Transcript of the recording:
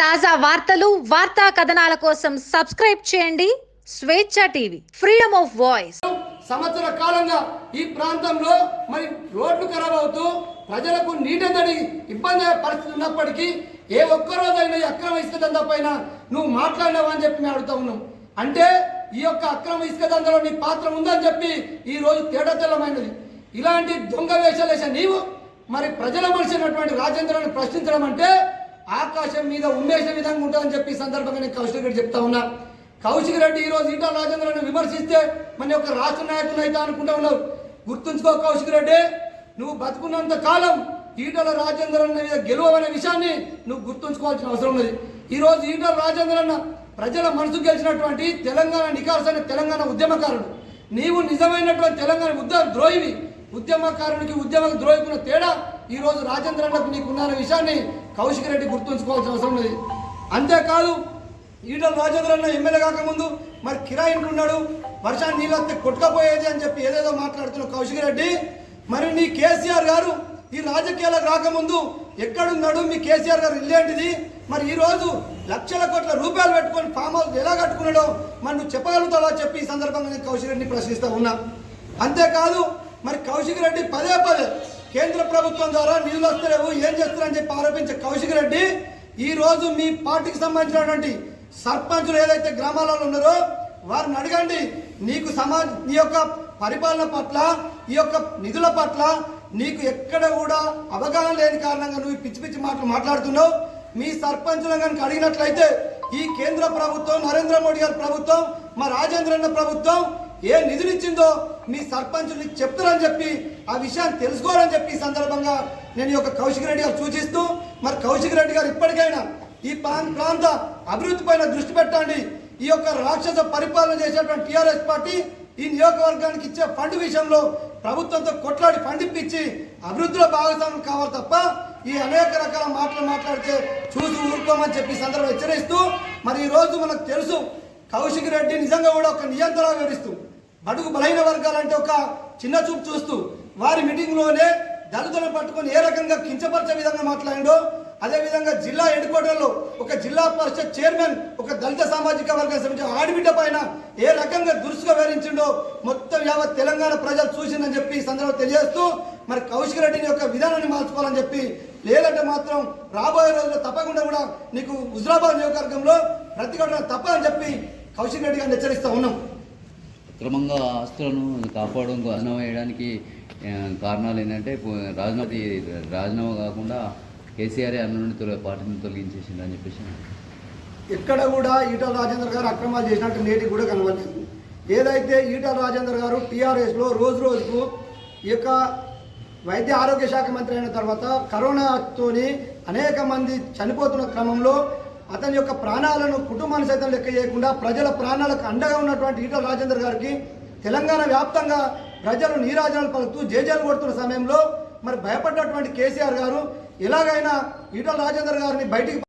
తాజా వార్తలు వార్తా కథనాల కోసం సబ్స్క్రైబ్ చేయండి. స్వేచ్ఛ టీవీ ఫ్రీడమ్ ఆఫ్ వాయిస్. సంవత్సర కాలంగా ఈ ప్రాంతంలో మరి రోడ్లు ఖరాబ్ అవుతూ ప్రజలకు నీటెందడి ఇబ్బంది అయ్యే పరిస్థితి ఉన్నప్పటికీ ఏ ఒక్క రోజైనా ఈ అక్రమ ఇసుక దందా పైన నువ్వు మాట్లాడినావు అని చెప్పి మేము అడుగుతా ఉన్నాం. అంటే ఈ యొక్క అక్రమ ఇసుక దందలో నీ పాత్ర ఉందని చెప్పి ఈ రోజు తేడా తెల్లమైనది ఇలాంటి దొంగ వేషాలు వేసే నీవు మరి ప్రజల మనిషి అయినటువంటి రాజేంద్రని ప్రశ్నించడం అంటే ఆకాశం మీద ఉమ్మేసే విధంగా ఉంటుందని చెప్పి సందర్భంగా నేను కౌశిక్ రెడ్డి చెప్తా ఉన్నా. కౌశిక్ రెడ్డి ఈ రోజు ఈటల రాజేంద్రను విమర్శిస్తే మన యొక్క రాష్ట్ర నాయకులు అయితే అనుకుంటా ఉన్నావు గుర్తుంచుకో కౌశిక్ రెడ్డి నువ్వు బతుకున్నంత కాలం ఈటల రాజేంద్రన్ మీద గెలువనే విషయాన్ని నువ్వు గుర్తుంచుకోవాల్సిన అవసరం ఉన్నది. ఈ రోజు ఈటల రాజేంద్రన్న ప్రజల మనసు గెలిచినటువంటి తెలంగాణ నికార్సైన తెలంగాణ ఉద్యమకారుడు. నీవు నిజమైనటువంటి తెలంగాణ ఉద్యమ ద్రోహివి ఉద్యమకారునికి ఉద్యమ ద్రోహికున్న తేడా? ఈరోజు రోజు రాజేంద్రన్నకు నీకు ఉన్న విషయాన్ని కౌశిక్ రెడ్డి గుర్తుంచుకోవాల్సిన అవసరం ఉంది అంతేకాదు ఈటల రాజేంద్రన్న ఎమ్మెల్యే కాకముందు మరి కిరాయి ఇంట్లో ఉన్నాడు వర్షాన్ని నీళ్ళు వస్తే కొట్టుకపోయేది అని చెప్పి ఏదేదో మాట్లాడుతున్న కౌశిక్ రెడ్డి. మరి నీ కేసీఆర్ గారు ఈ రాజకీయాలకు రాకముందు ఎక్కడున్నాడు? మీ కేసీఆర్ గారు ఇల్లేంటిది మరి ఈరోజు లక్షల కోట్ల రూపాయలు పెట్టుకొని ఫామ్ హౌస్ ఎలా కట్టుకున్నాడో మరి నువ్వు చెప్పగలుగుతావా చెప్పి ఈ సందర్భంగా నేను కౌశిక్ రెడ్డిని ప్రశ్నిస్తా ఉన్నా. అంతేకాదు మరి కౌశిక్ రెడ్డి పదే పదే కేంద్ర ప్రభుత్వం ద్వారా నిధులు వస్తలేవు ఏం చేస్తారని చెప్పి ఆరోపించే కౌశిక్ రెడ్డి ఈ రోజు మీ పార్టీకి సంబంధించినటువంటి సర్పంచులు ఏదైతే గ్రామాలలో ఉన్నారో వారిని అడగండి. నీకు సమాజ నీ యొక్క పరిపాలన పట్ల ఈ యొక్క నిధుల పట్ల నీకు ఎక్కడ కూడా అవగాహన లేని కారణంగా నువ్వు పిచ్చి పిచ్చి మాటలు మాట్లాడుతున్నావు. మీ సర్పంచులను కనుక అడిగినట్లయితే ఈ కేంద్ర ప్రభుత్వం నరేంద్ర మోడీ గారి ప్రభుత్వం మా రాజేంద్రన్న ప్రభుత్వం ఏ నిధులు ఇచ్చిందో మీ సర్పంచులు చెప్తారని చెప్పి ఆ విషయాన్ని తెలుసుకోవాలని చెప్పి ఈ సందర్భంగా నేను ఈ యొక్క కౌశిక్ రెడ్డి గారు సూచిస్తూ మరి కౌశిక్ రెడ్డి గారు ఇప్పటికైనా ఈ ప్రాంత అభివృద్ధి పైన దృష్టి పెట్టండి. ఈ యొక్క రాక్షస పరిపాలన చేసేటువంటి టీఆర్ఎస్ పార్టీ ఈ నియోజకవర్గానికి ఇచ్చే ఫండ్ విషయంలో ప్రభుత్వంతో కొట్లాడి ఫండ్ ఇప్పించి అభివృద్ధిలో భాగస్వామ్యం కావాలి తప్ప ఈ అనేక రకాల మాటలు మాట్లాడితే చూసి ఊరుకోమని చెప్పి సందర్భం హెచ్చరిస్తూ మరి ఈరోజు మనకు తెలుసు కౌశిక్ రెడ్డి నిజంగా కూడా ఒక నియంత్రణ వివరిస్తూ బడుగు బలహీన వర్గాలంటే ఒక చిన్న చూపు చూస్తూ వారి మీటింగ్లోనే దళితులను పట్టుకొని ఏ రకంగా కించపరిచే విధంగా మాట్లాడిండో అదేవిధంగా జిల్లా హెడ్క్వార్టర్లో ఒక జిల్లా పరిషత్ చైర్మన్ ఒక దళిత సామాజిక వర్గం సంబంధించిన ఆడబిడ్డ పైన ఏ రకంగా దురుసుగా వివరించిండో మొత్తం యావత్ తెలంగాణ ప్రజలు చూసిందని చెప్పి ఈ సందర్భంగా తెలియజేస్తూ మరి కౌశిక్ రెడ్డిని యొక్క విధానాన్ని మార్చుకోవాలని చెప్పి లేదంటే మాత్రం రాబోయే రోజుల్లో తప్పకుండా కూడా నీకు హుజరాబాద్ నియోజకవర్గంలో ప్రతిఘటన తప్పదని చెప్పి కౌశిక్ రెడ్డి గారిని హెచ్చరిస్తూ ఉన్నాం. క్రమంగా ఆస్తులను కాపాడడం రాజీనామా చేయడానికి ఆ, కారణాలు ఏంటంటే రాజీనామా రాజీనామా కాకుండా కేసీఆర్ అన్న పార్టీని తొలగించేసింది అని చెప్పేసి ఎక్కడ కూడా ఈటల రాజేందర్ గారు అక్రమాలు చేసినట్టు నేటికి కూడా కనబడలేదు. ఏదైతే ఈటల రాజేందర్ గారు టీఆర్ఎస్లో రోజు రోజుకు ఈ యొక్క వైద్య ఆరోగ్య శాఖ మంత్రి అయిన తర్వాత కరోనాతోని అనేక మంది చనిపోతున్న క్రమంలో అతని యొక్క ప్రాణాలను కుటుంబాన్ని సైతం లెక్క చేయకుండా ప్రజల ప్రాణాలకు అండగా ఉన్నటువంటి ఈటల రాజేందర్ గారికి తెలంగాణ వ్యాప్తంగా ప్రజలు నీరాజనాలు పలుకుతూ జేజేలు కొడుతున్న సమయంలో మరి భయపడ్డటువంటి కేసీఆర్ గారు ఎలాగైనా ఈటల రాజేందర్ గారిని బయటికి